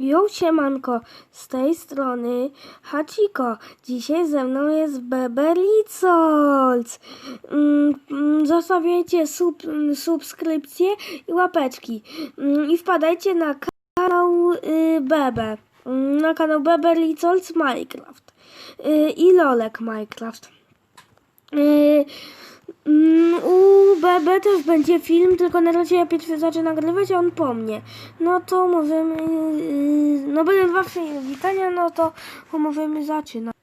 Jo, siemanko, z tej strony Hachiko. Dzisiaj ze mną jest Bebelicolt. Mm, mm, Zostawiajcie sub, mm, subskrypcje i łapeczki. I wpadajcie na kanał y, Bebe. Na kanał Bebelicolt Minecraft. Y, I Lolek Minecraft. Y, Mm, U BB też będzie film, tylko na razie ja pierwszy zaczynam nagrywać, a on po mnie. No to możemy. yy, No będą dwa witania, no to możemy zaczynać.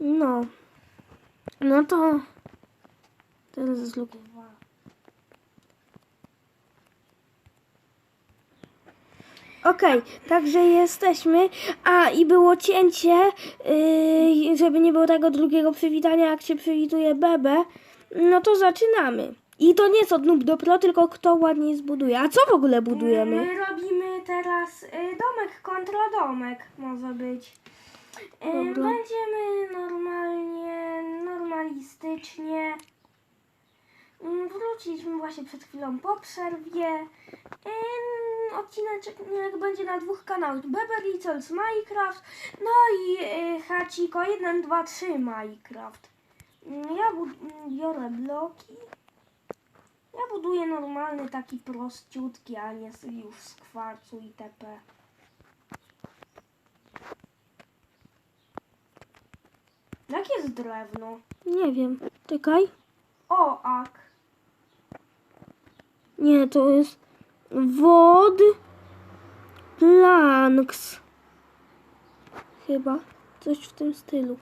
No. No to. Teraz zlubię. Okej, także jesteśmy. A i było cięcie, yy, żeby nie było tego drugiego przywitania, jak się przywituje Bebe. No to zaczynamy. I to nie jest od noob do pro, tylko kto ładniej zbuduje. A co w ogóle budujemy? My robimy teraz y, domek kontra domek, może być. Y, Dobra. Będziemy normalnie, normalistycznie. Mm, Wróciliśmy właśnie przed chwilą po przerwie. Odcinek będzie na dwóch kanałach. Beverly Hills Minecraft, no i y, Hachiko 1, 2, 3 Minecraft. Mm, Ja mm, biorę bloki. Ja buduję normalny, taki prościutki, a nie już z kwarcu itp. Jakie jest drewno? Nie wiem. Czekaj. O, ak. Nie, to jest wod planks. Chyba. Coś w tym stylu.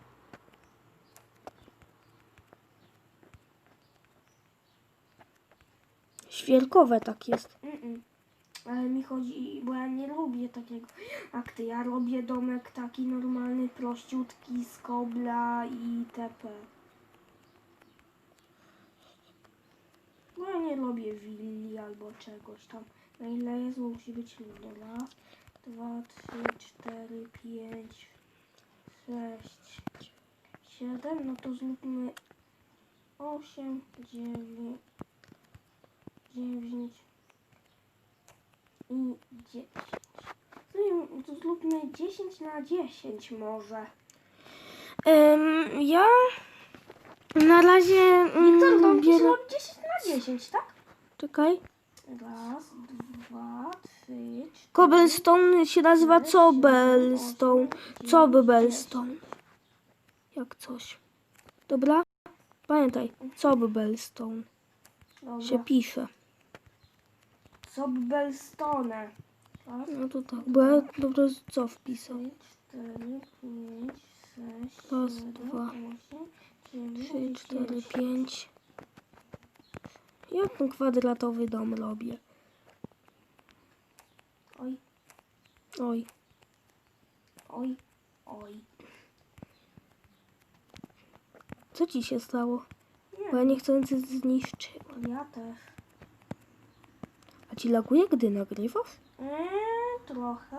Świerkowe tak jest. Mm-mm. Ale mi chodzi, bo ja nie lubię takiego jak ty. Ja robię domek taki normalny, prościutki, z kobla i itp. Bo ja nie lubię willi albo czegoś tam. Na ile jest, musi być. Raz, dwa, trzy, cztery, pięć, sześć, siedem. No to zróbmy osiem, dziewięć, dziewięć i 10. Zróbmy- To zróbmy 10 na 10 może. Em, ja na razie mm, Wiktor, to robić 10 na 10, tak? Czekaj. Raz, dwa, trzy, cztery. Cobblestone się nazywa Cobblestone. Cobblestone. Jak coś. Dobra? Pamiętaj, Cobblestone Dobra. się pisze. Sobbelstone. Raz, No to tak, bo ja po prostu co wpisał? trzy, cztery, pięć, sześć, Raz, siedem, dwa, osiem, dziewięć, Trzy, cztery, dziesięć. pięć. Jak ten kwadratowy dom robię? Oj, Oj, oj, oj. co ci się stało? Nie, Bo ja niechcący zniszczyłem. ja też. Ci laguje, gdy nagrywasz? Eee, trochę.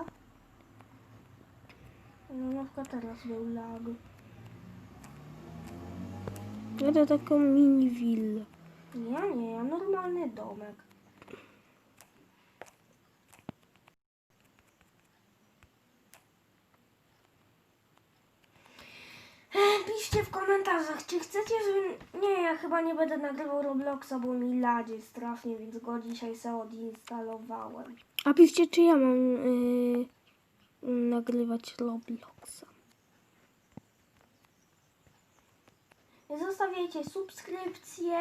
No na przykład teraz był lag. Ja to taką mini willę. Ja nie, ja normalny domek. Eee, Piszcie w komentarzach, czy chcecie, że... Nie, ja chyba nie będę nagrywał Robloxa, bo mi ladzie strasznie, więc go dzisiaj sobie odinstalowałem. A piszcie, czy ja mam yy, nagrywać Robloxa. Zostawiajcie subskrypcje,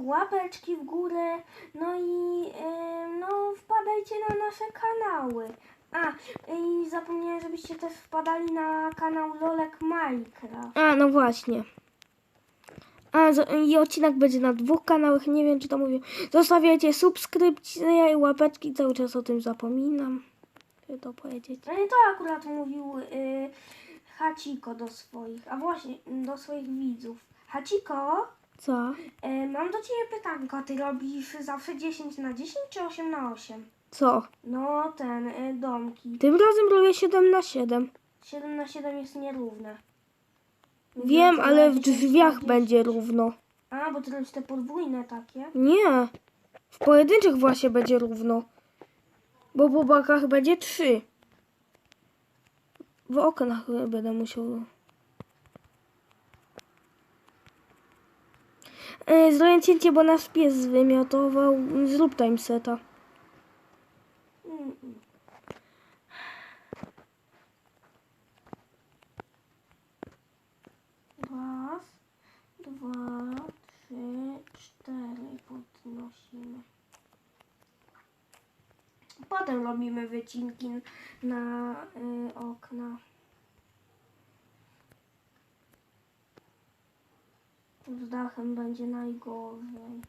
łapeczki w górę, no i no, wpadajcie na nasze kanały. A, i zapomniałem, żebyście też wpadali na kanał Lolek Minecraft. A, no właśnie. A, i odcinek będzie na dwóch kanałach, nie wiem czy to mówię. Zostawiajcie subskrypcje i łapeczki, cały czas o tym zapominam. Chcę to powiedzieć. No i to akurat mówił y, Hachiko do swoich, a właśnie do swoich widzów. Hachiko, Co? y, mam do Ciebie pytanko, Ty robisz zawsze 10 na 10 czy 8 na 8? Co? No, ten, y, domki. Tym razem robię 7 na 7. 7 na 7 jest nierówne. Wiem, ale w będzie drzwiach 40. będzie równo. A, bo ty robisz te podwójne takie. Nie. W pojedynczych właśnie będzie równo. Bo po bokach będzie trzy. W oknach będę musiał. Yy, Zrobię cięcie, bo nasz pies wymiotował. Zrób timeseta. Mm, mm. Raz, dwa, trzy, cztery podnosimy. Potem robimy wycinki na y, okna. Z dachem będzie najgorzej.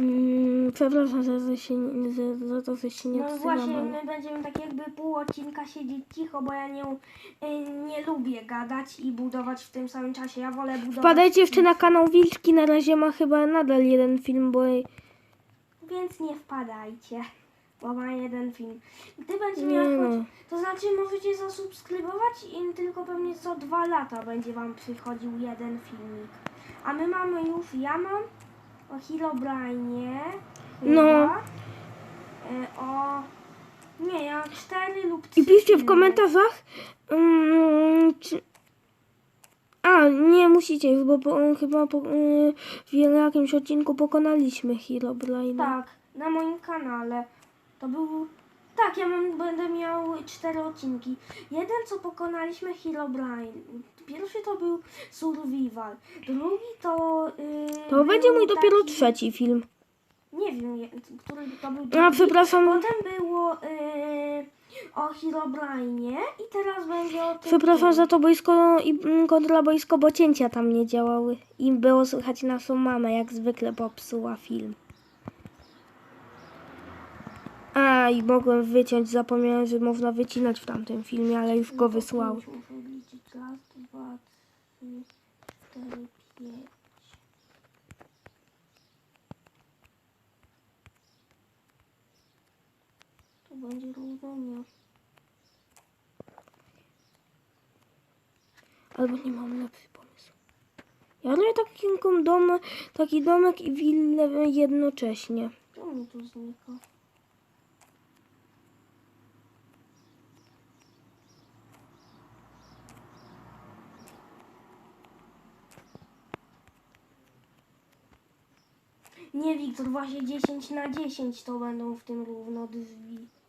Mm, przepraszam, że, że, się, że, że to że się nie No właśnie, my będziemy tak jakby pół odcinka siedzieć cicho, bo ja nie, y, nie lubię gadać i budować w tym samym czasie. Ja wolę budować. Wpadajcie jeszcze na kanał Wilczki, na razie ma chyba nadal jeden film, bo Więc nie wpadajcie, bo ma jeden film. Gdy będzie Nie miał no. choć, to znaczy możecie zasubskrybować i tylko pewnie co dwa lata będzie wam przychodził jeden filmik. A my mamy już, ja mam o Herobrine. No. O. Nie, ja mam cztery lub trzy. I piszcie w komentarzach, mm, czy... A, nie musicie bo po, chyba po, y, w jakimś odcinku pokonaliśmy Herobrine. Tak, na moim kanale. To był. Tak, ja mam, będę miał cztery odcinki. Jeden, co pokonaliśmy Herobrine. Pierwszy to był Survival. Drugi to. Yy, To będzie mój dopiero taki- trzeci film. Nie wiem, je- który to był. A, drugi. przepraszam, Potem było yy, o Herobrine i teraz będzie o tym. przepraszam za to boisko i mm, kontra boisko, bo cięcia tam nie działały. I było słychać naszą mamę, jak zwykle popsuła film. A, i mogłem wyciąć, zapomniałem, że można wycinać w tamtym filmie, ale już go wysłał. Muszę liczyć raz, dwa, trzy, cztery, pięć. Będzie równanie. Albo nie mam lepszy pomysł. Ja robię taki dom, taki domek i willę jednocześnie. Czemu mi tu znika? Nie, Wiktor, właśnie 10 na 10 to będą w tym równo drzwi.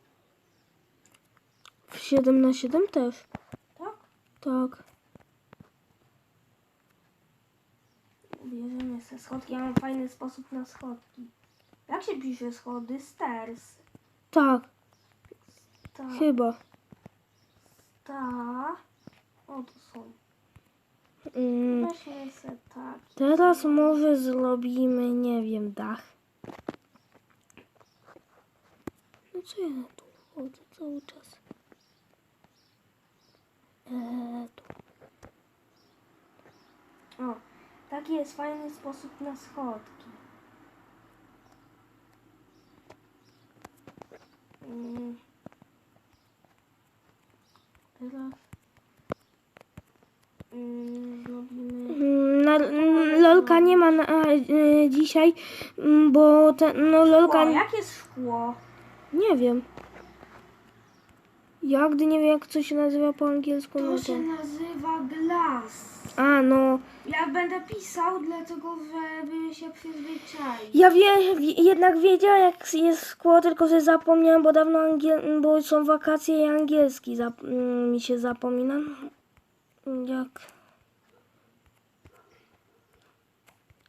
W 7 na 7 też. Tak? Tak. Bierzemy se schodki. Ja mam fajny sposób na schodki. Jak się pisze schody? Stairs. Tak, Ta, chyba. ta. O, to są. Mm, Weźmy se tak. teraz może zrobimy, nie wiem, dach. No co ja tu chodzę cały czas? Eee, tu. O, taki jest fajny sposób na schodki. Mm. Teraz mm, zrobimy. Mm, Na, Lolka nie ma na, y, dzisiaj, bo ten, no Lolka, O, jak jest szkło? nie wiem. Ja gdy nie wiem jak co się nazywa po angielsku, no To to... się nazywa glass. A, no. Ja będę pisał, dlatego żeby się przyzwyczaić. Ja wie, wie- jednak wiedziała jak jest szkło, tylko że zapomniałem, bo dawno angiel, bo są wakacje i angielski zap, mm, mi się zapomina. Jak...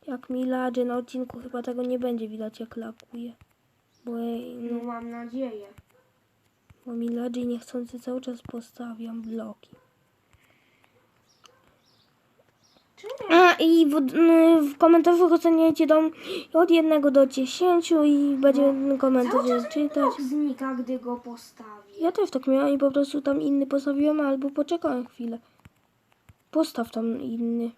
Jak mi ladzie na odcinku chyba tego nie będzie widać jak lakuje. Bo, no, mam nadzieję. Bo mi ladzie niechcący cały czas postawiam bloki. A i w, mm, w komentarzach oceniajcie dom od 1 do 10 i będzie Cały komentarz czas czytać. znika, gdy go postawię. Ja też tak miałam i po prostu tam inny postawiłem, albo poczekałem chwilę. Postaw tam inny.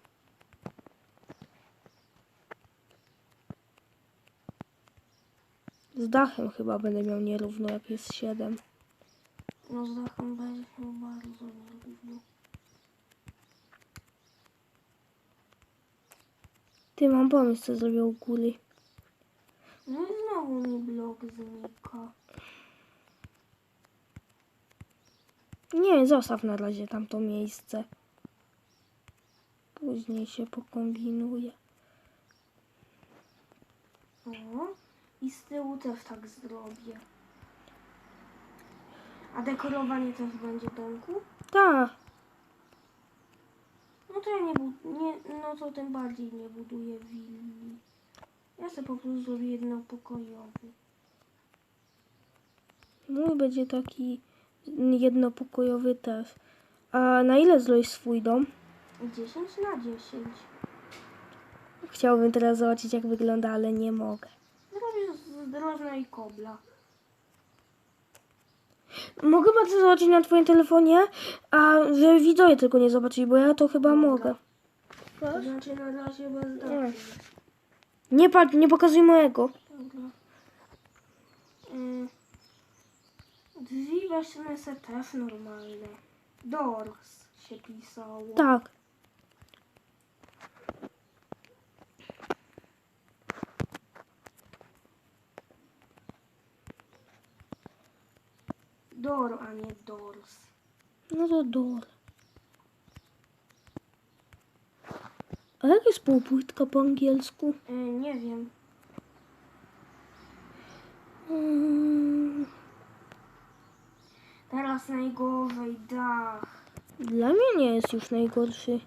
Z dachem chyba będę miał nierówno, jak jest 7. No Zachód będzie się bardzo nie. Ty, mam pomysł, co zrobią kuli. No i znowu mi blok znika. Nie, zostaw na razie tamto miejsce. Później się pokombinuje. O, i z tyłu też tak zrobię. A dekorowanie też będzie domku? Tak. No to ja nie, nie no to tym bardziej nie buduję willi. Ja sobie po prostu zrobię jednopokojowy. Mój będzie taki jednopokojowy też. A na ile zrobisz swój dom? 10 na 10. Chciałbym teraz zobaczyć, jak wygląda, ale nie mogę. Zrobię z drewna i kobla. Mogę bardzo zobaczyć na twoim telefonie, a że widzowie tylko nie zobaczyli, bo ja to chyba Mogę. mogę. To znaczy na razie bez Nie. Nie patrz, nie pokazuj mojego. Dobra. Mm. Drzwi weszły se też normalne. Doors się pisało. Tak. Door, a nie doors. No to dole. A jak jest półpłytka po angielsku? Y, nie wiem. Mm, Teraz najgorzej dach. Dla mnie nie jest już najgorszy.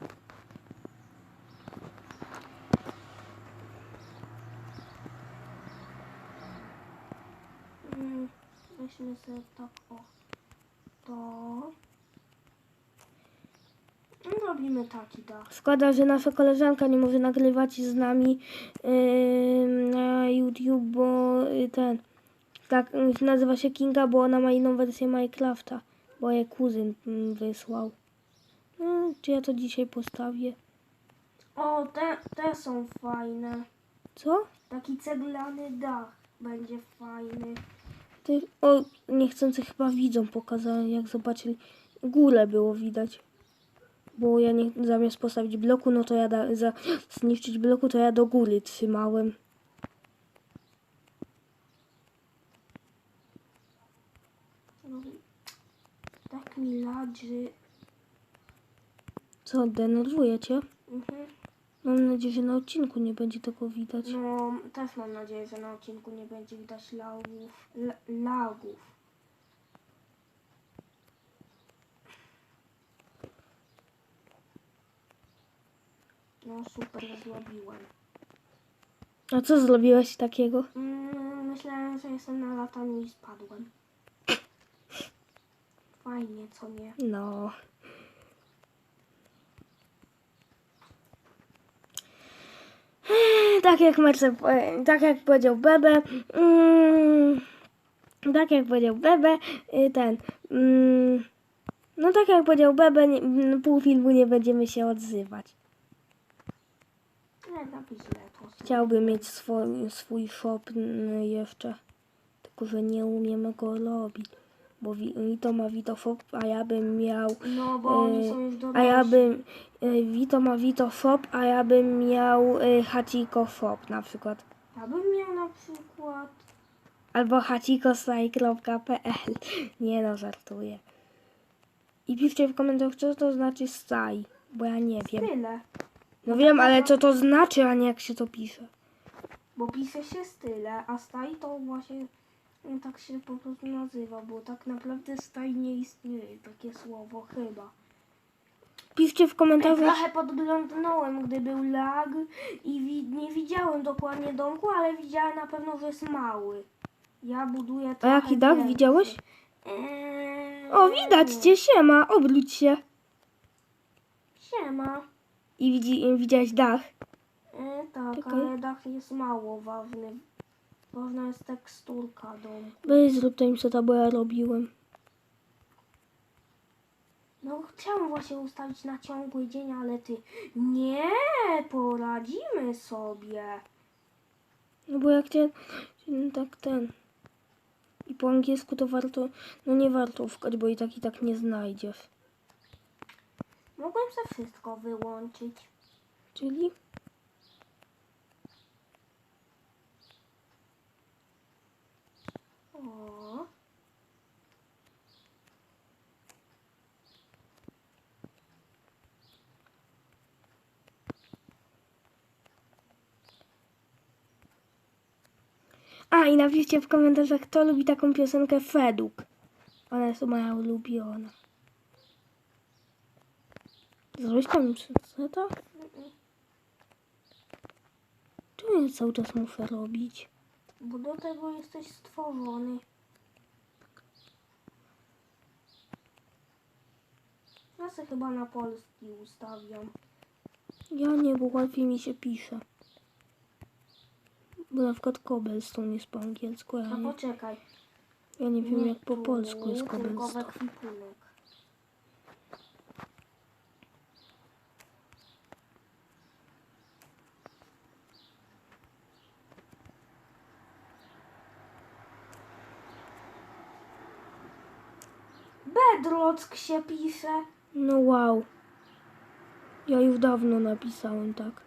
Mm, weźmy sobie tak o. To. No, Robimy taki dach. Szkoda, że nasza koleżanka nie może nagrywać z nami yy, na YouTube, bo yy, ten. Tak, yy, nazywa się Kinga, bo ona ma inną wersję Minecrafta, bo jej kuzyn mm, wysłał. No, czy ja to dzisiaj postawię? O, te, te są fajne. Co? Taki ceglany dach będzie fajny. Ty, o, niechcący chyba widzą pokazałem, jak zobaczyli. Górę było widać. Bo ja nie, zamiast postawić bloku, no to ja da, za, zniszczyć bloku, to ja do góry trzymałem. Tak mi ladrzy. Co, denerwuje cię? Mhm. Mam nadzieję, że na odcinku nie będzie tego widać. No, też mam nadzieję, że na odcinku nie będzie widać lagów. Lagów. No super, zrobiłem. A co zrobiłeś takiego? Mm, myślałem, że jestem na lataniu i spadłem. Fajnie, co nie? No. Tak jak powie- tak jak powiedział Bebe, mm, tak jak powiedział Bebe, y, ten, mm, no tak jak powiedział Bebe, nie, mm, pół filmu nie będziemy się odzywać. Nie, tak źle to Chciałbym mieć swój, swój shop jeszcze, tylko że nie umiemy go robić, bo Vito ma Vito Shop, a ja bym miał No, bo oni Y, są już A ja bym. Vito ma Vito Shop, a ja bym miał y, Hachiko Shop na przykład. Ja bym miał na przykład... Albo hachikosai.pl. Nie no, żartuję. I piszcie w komentarzach, co to znaczy staj, bo ja nie wiem. Tyle. No wiem, ale co to znaczy, a nie jak się to pisze. Bo pisze się style, a staj to właśnie no, tak się po prostu nazywa, bo tak naprawdę staj nie istnieje, takie słowo chyba. Piszcie w komentarzach. Trochę podglądnąłem, gdy był lag i wi- nie widziałem dokładnie domku, ale widziałem na pewno, że jest mały. Ja buduję A jaki dach więcej. widziałeś? Eee, O, widać cię, siema, obróć się. Siema. I widzi, widziałeś dach. E, tak, Czekaj. ale dach jest mało ważny. Ważna jest teksturka domu. Weź zrób to im co to, bo ja robiłem. No chciałam właśnie ustawić na ciągły dzień, ale ty nie, poradzimy sobie. No bo jak cię tak ten. I po angielsku to warto, no nie warto szukać, bo i tak i tak nie znajdziesz muszę wszystko wyłączyć. Czyli? O. A i napiszcie w komentarzach, kto lubi taką piosenkę Feduk. Ona jest moja ulubiona. Zrobić tam to? Czemu ja cały czas muszę robić? Bo do tego jesteś stworzony. Ja se chyba na polski ustawiam. Ja nie, bo łatwiej mi się pisze. Bo na przykład cobblestone jest po angielsku, ja A nie, poczekaj. ja nie wiem jak po polsku jest tylko cobblestone. Bedrock się pisze. No wow. Ja już dawno napisałem tak.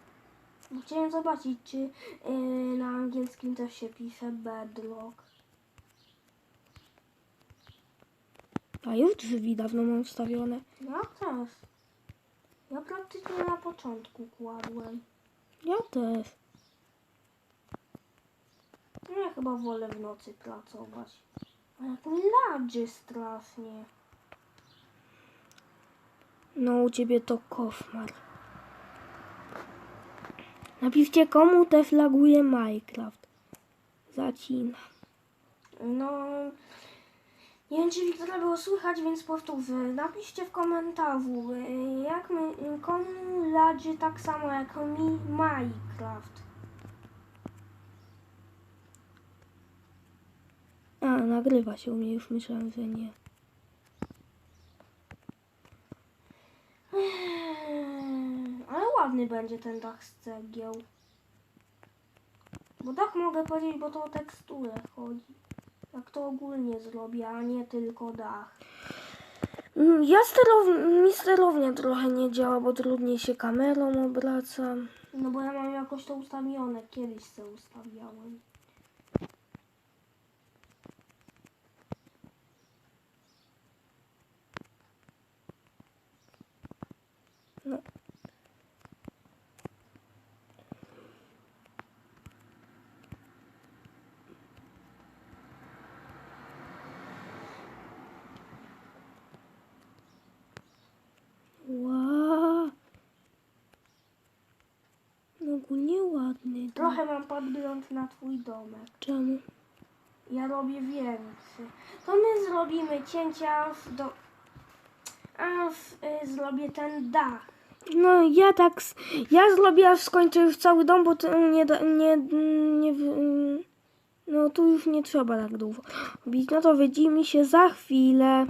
Chciałem zobaczyć, czy yy, na angielskim też się pisze bedrock. A już drzwi dawno mam wstawione. Ja też. Ja praktycznie na początku kładłem. Ja też. No ja chyba wolę w nocy pracować. Mi ladży strasznie. No u ciebie to koszmar. Napiszcie komu też laguje Minecraft. Zacina. No... Nie wiem, czy Wiktora było słychać, więc powtórzę. Napiszcie w komentarzu, y, jak my, y, komu ladży tak samo jak mi Minecraft. A, nagrywa się u mnie, już myślałem, że nie. Ale ładny będzie ten dach z cegieł. Bo dach mogę powiedzieć, bo to o teksturę chodzi. Jak to ogólnie zrobię, a nie tylko dach. Mm, Ja sterow... mi sterownia trochę nie działa, bo trudniej się kamerą obracam. No bo ja mam jakoś to ustawione. Kiedyś to ustawiałem. No. Wow. No ogólnie ładny. dom. Trochę mam podgląd na twój domek. Czemu? Ja robię więcej. To my zrobimy cięcia aż do... Aż y, zrobię ten dach. No ja tak, ja zrobię aż skończę już cały dom, bo nie, nie, nie, no tu już nie trzeba tak długo robić. No to widzimy się za chwilę.